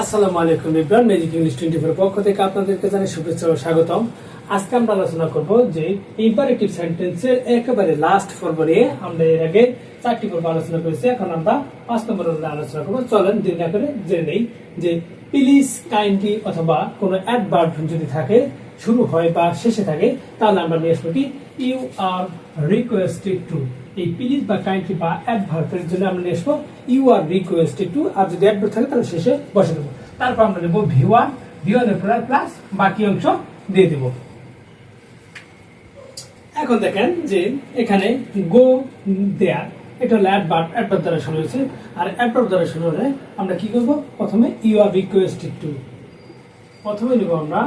আসসালামু আলাইকুম Ibrahim magic English twenty four পক্ষ থেকে আপনাদেরকে জানাই শুভেচ্ছা ও স্বাগতম। আজকে আমরা আলোচনা করব যে ইম্পারেটিভ সেন্টেন্সের একেবারে লাস্ট পর্ব নিয়ে আমরা এর আগে চারটি পর্ব আলোচনা করেছি। এখন আমরা পাঁচ নম্বর আলোচনা করব। চলেন দিন না করে জেনে নেই যে প্লিজ কাইন্ডলি অথবা কোনো অ্যাডভার্ব যদি থাকে শুরু হয় বা শেষে থাকে তাহলে আমরা নিয়ে আসব ইউ আর রিকোয়েস্টেড টু এই প্লিজ বা কাইন্ডলি বা অ্যাডভার্বের জন্য আমরা নিয়ে আসব ইউ আর রিকোয়েস্টেড টু আর যদি অ্যাডভার্ব থাকে, তাহলে শেষে বসে দেবো। তারপর আমরা নেব ভি ওয়ান ভি ওয়ানের পরে প্লাস বাকি অংশ দিয়ে দেবো। এখন দেখেন যে এখানে গো দেয়ার এটা হলো অ্যাডভার্ব অ্যাডভার্ব দ্বারা শুরু হয়েছে। আর অ্যাডভার্ব দ্বারা শুরু হলে আমরা কি করব? প্রথমে ইউ আর রিকোয়েস্টেড টু প্রথমে নেব আমরা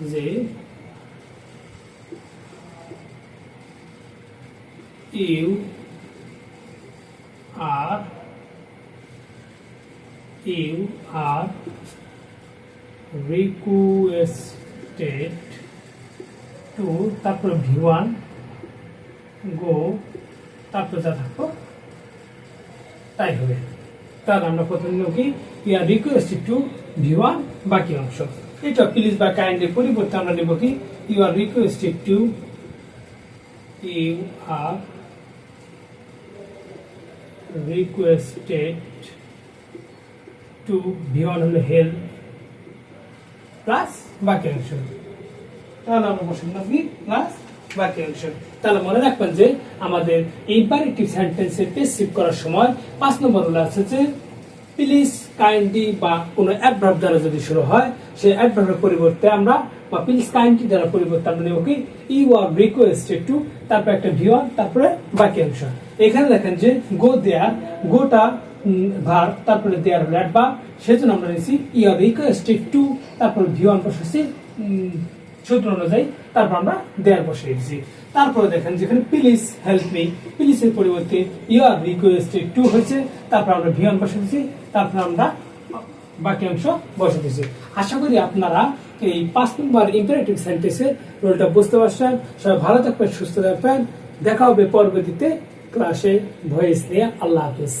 যে you are you are requested to, তারপরে ভি ওয়ান, গো, তারপরে যা থাকব তাই হবে। তাহলে আমরা প্রথমে কি? Are requested to V one, বাকি অংশ। এটা প্লিজ বা কাইন্ডলি পরিবর্তে আমরা নেব কি? You are requested to you are requested to V one হলো হেল্প প্লাস বাকি অংশ তাহলে আমরা বসে কি? প্লাস বাকি অংশ তাহলে মনে রাখবেন যে আমাদের ইম্পারেটিভ সেন্টেন্সে পেসিভ করার সময় পাঁচ নম্বর আছে যে প্লিজ কাইন্ডলি বা কোনো অ্যাডভার্ব দ্বারা যদি শুরু হয়, সেই অ্যাডভার্বের পরিবর্তে আমরা বা প্লিজ কাইন্ডলি দ্বারা পরিবর্তে আমরা নেব কি? ইউ আর রিকোয়েস্টেড টু তারপর একটা ভিওয়ার তারপরে বাকি অংশ। এখানে দেখেন যে গো দেয়ার গোটা ভার তারপরে দেয়ার ব্ল্যাড বা সেজন্য আমরা নিয়েছি ইউ আর রিকোয়েস্টেড টু তারপর ভিওয়ান বসেছি সূত্র অনুযায়ী তারপর আমরা দেয়ার বসে দিয়েছি। তারপরে দেখেন যেখানে প্লিজ হেল্প মি প্লিজের পরিবর্তে ইউ আর রিকোয়েস্টেড টু হয়েছে, তারপর আমরা ভিওয়ান বসে দিয়েছি, তারপর আমরা বাকি অংশ বসে দিয়েছি। আশা করি আপনারা এই পাঁচ নম্বর ইম্পারেটিভ সেন্টেন্সের রোলটা বুঝতে পারছেন। সবাই ভালো থাকবেন, সুস্থ থাকবেন। দেখা হবে পরবর্তীতে ক্লাসে ভয়েস নিয়ে। আল্লাহ হাফিজ।